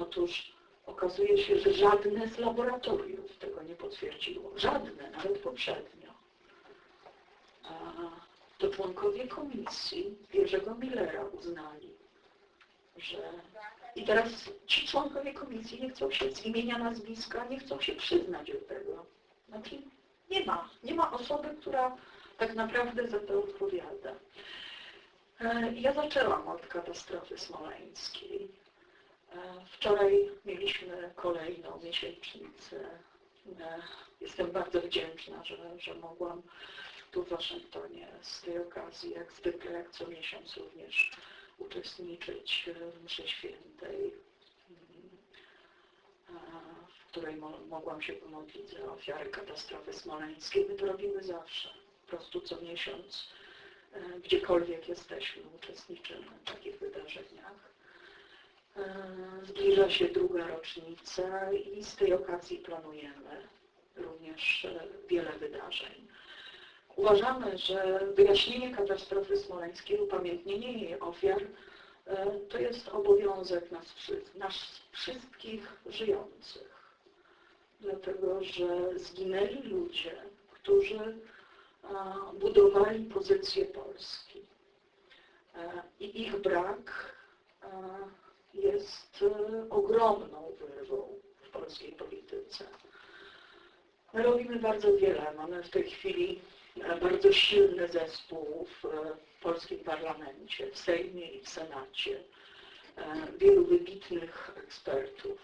Otóż okazuje się, że żadne z laboratoriów tego nie potwierdziło. Żadne, nawet poprzednio. To członkowie komisji Jerzego Millera uznali, że... I teraz ci członkowie komisji nie chcą się z imienia nazwiska, nie chcą się przyznać do tego. Znaczy nie ma, nie ma osoby, która tak naprawdę za to odpowiada. E, ja zaczęłam od katastrofy smoleńskiej. E, wczoraj mieliśmy kolejną miesięcznicę. E, jestem bardzo wdzięczna, że, że mogłam tu w Waszyngtonie z tej okazji, jak zwykle, jak co miesiąc również uczestniczyć w mszy świętej, w której mogłam się pomodlić za ofiary katastrofy smoleńskiej. My to robimy zawsze, po prostu co miesiąc, gdziekolwiek jesteśmy, uczestniczymy w takich wydarzeniach. Zbliża się druga rocznica i z tej okazji planujemy również wiele wydarzeń. Uważamy, że wyjaśnienie katastrofy smoleńskiej, upamiętnienie jej ofiar e, to jest obowiązek nas, nas wszystkich żyjących. Dlatego, że zginęli ludzie, którzy budowali pozycję Polski. E, I ich brak jest e, ogromną wyrwą w polskiej polityce. My robimy bardzo wiele. Mamy w tej chwili bardzo silny zespół w polskim parlamencie, w Sejmie i w Senacie. E, wielu wybitnych ekspertów,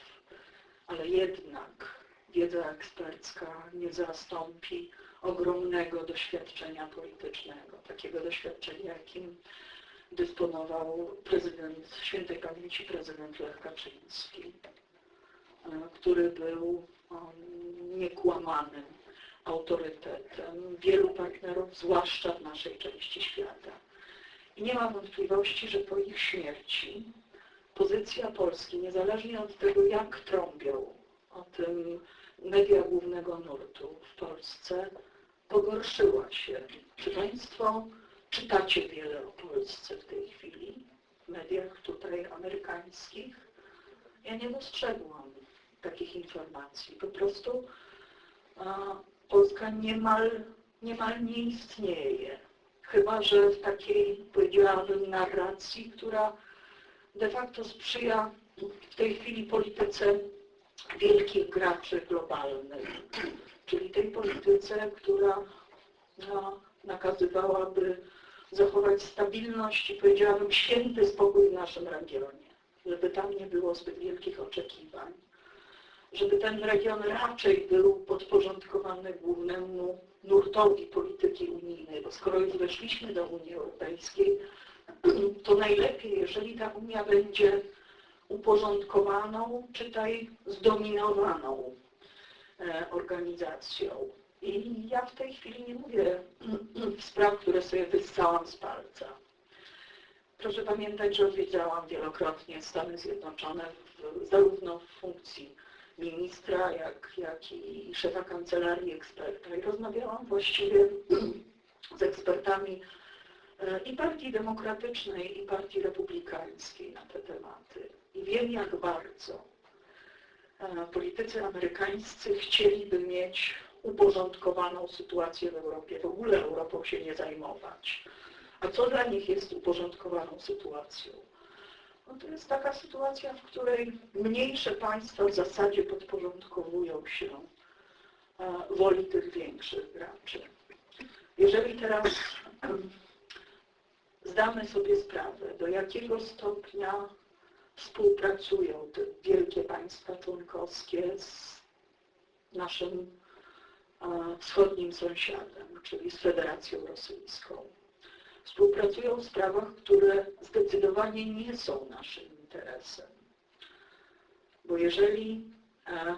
ale jednak wiedza ekspercka nie zastąpi ogromnego doświadczenia politycznego, takiego doświadczenia, jakim dysponował prezydent, świętej pamięci prezydent Lech Kaczyński, e, który był niekłamanym autorytetem wielu partnerów, zwłaszcza w naszej części świata. I nie ma wątpliwości, że po ich śmierci pozycja Polski, niezależnie od tego, jak trąbią o tym media głównego nurtu w Polsce, pogorszyła się. Czy Państwo czytacie wiele o Polsce w tej chwili w mediach tutaj amerykańskich? Ja nie dostrzegłam takich informacji. Po prostu a, Polska niemal, niemal nie istnieje. Chyba, że w takiej, powiedziałabym, narracji, która de facto sprzyja w tej chwili polityce wielkich graczy globalnych, czyli tej polityce, która no, nakazywałaby zachować stabilność i powiedziałabym święty spokój w naszym regionie, żeby tam nie było zbyt wielkich oczekiwań żeby ten region raczej był podporządkowany głównemu nurtowi polityki unijnej, bo skoro już weszliśmy do Unii Europejskiej, to najlepiej, jeżeli ta Unia będzie uporządkowaną, czytaj zdominowaną e, organizacją. I ja w tej chwili nie mówię spraw, które sobie wyssałam z palca. Proszę pamiętać, że odwiedzałam wielokrotnie Stany Zjednoczone w, zarówno w funkcji ministra, jak, jak i szefa kancelarii eksperta. I rozmawiałam właściwie z ekspertami e, i Partii Demokratycznej, i Partii Republikańskiej na te tematy. I wiem, jak bardzo e, politycy amerykańscy chcieliby mieć uporządkowaną sytuację w Europie, w ogóle Europą się nie zajmować. A co dla nich jest uporządkowaną sytuacją? No to jest taka sytuacja, w której mniejsze państwa w zasadzie podporządkowują się e, woli tych większych graczy. Jeżeli teraz zdamy sobie sprawę, do jakiego stopnia współpracują te wielkie państwa członkowskie z naszym wschodnim sąsiadem, czyli z Federacją Rosyjską, współpracują w sprawach, które zdecydowanie nie są naszym interesem. Bo jeżeli e,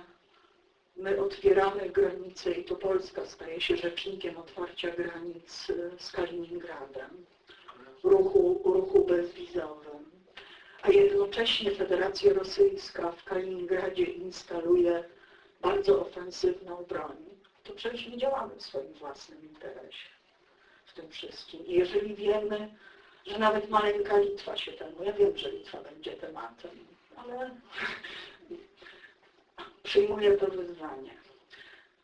my otwieramy granice i to Polska staje się rzecznikiem otwarcia granic e, z Kaliningradem, ruchu, ruchu bezwizowym, a jednocześnie Federacja Rosyjska w Kaliningradzie instaluje bardzo ofensywną broń, to przecież nie działamy w swoim własnym interesie tym wszystkim. I jeżeli wiemy, że nawet maleńka Litwa się temu, ja wiem, że Litwa będzie tematem, ale przyjmuję to wyzwanie,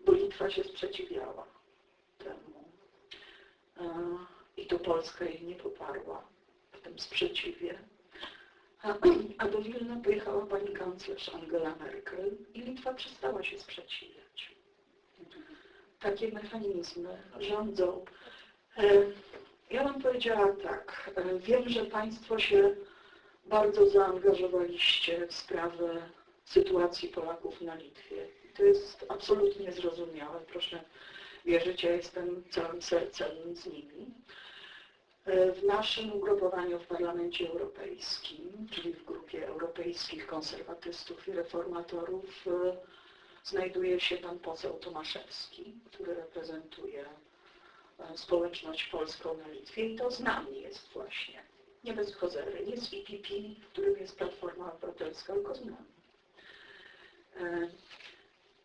bo Litwa się sprzeciwiała temu. E, I to Polska jej nie poparła w tym sprzeciwie. A, do Wilna pojechała pani kanclerz Angela Merkel i Litwa przestała się sprzeciwiać. Takie mechanizmy rządzą. E, Ja bym powiedziała tak, e, wiem, że Państwo się bardzo zaangażowaliście w sprawę sytuacji Polaków na Litwie. To jest absolutnie zrozumiałe. Proszę wierzyć, ja jestem całym sercem z nimi. E, W naszym ugrupowaniu w Parlamencie Europejskim, czyli w grupie europejskich konserwatystów i reformatorów, znajduje się pan poseł Tomaszewski, który reprezentuje e, społeczność polską na Litwie i to z nami jest właśnie. Nie bez kozery, nie z IPP, w którym jest Platforma Obywatelska, tylko z nami.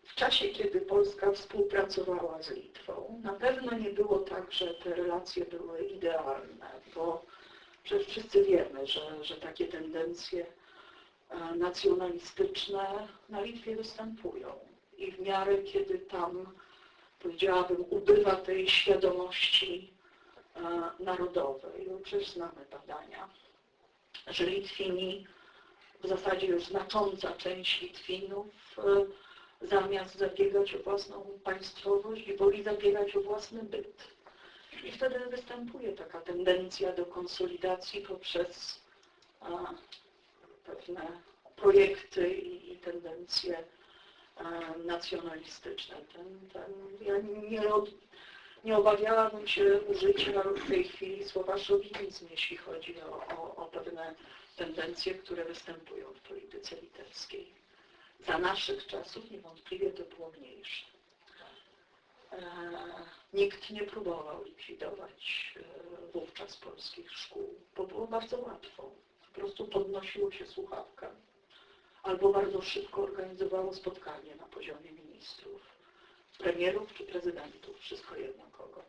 W czasie, kiedy Polska współpracowała z Litwą, na pewno nie było tak, że te relacje były idealne, bo przecież wszyscy wiemy, że, że takie tendencje e, nacjonalistyczne na Litwie występują. I w miarę, kiedy tam, powiedziałabym, ubywa tej świadomości e, narodowej, bo przecież znamy badania, że Litwini, w zasadzie już znacząca część Litwinów, e, zamiast zabiegać o własną państwowość, woli zabiegać o własny byt. I wtedy występuje taka tendencja do konsolidacji poprzez a, pewne projekty i, tendencje nacjonalistyczne. Ten, ten, ja nie, nie obawiałabym się użycia w tej chwili słowa szowinizm, jeśli chodzi o, o, o pewne tendencje, które występują w polityce litewskiej. Za naszych czasów niewątpliwie to było mniejsze. E, nikt nie próbował likwidować e, wówczas polskich szkół, bo było bardzo łatwo. Po prostu podnosiło się słuchawkę albo bardzo szybko organizowało spotkanie na poziomie ministrów, premierów czy prezydentów, wszystko jedno kogo.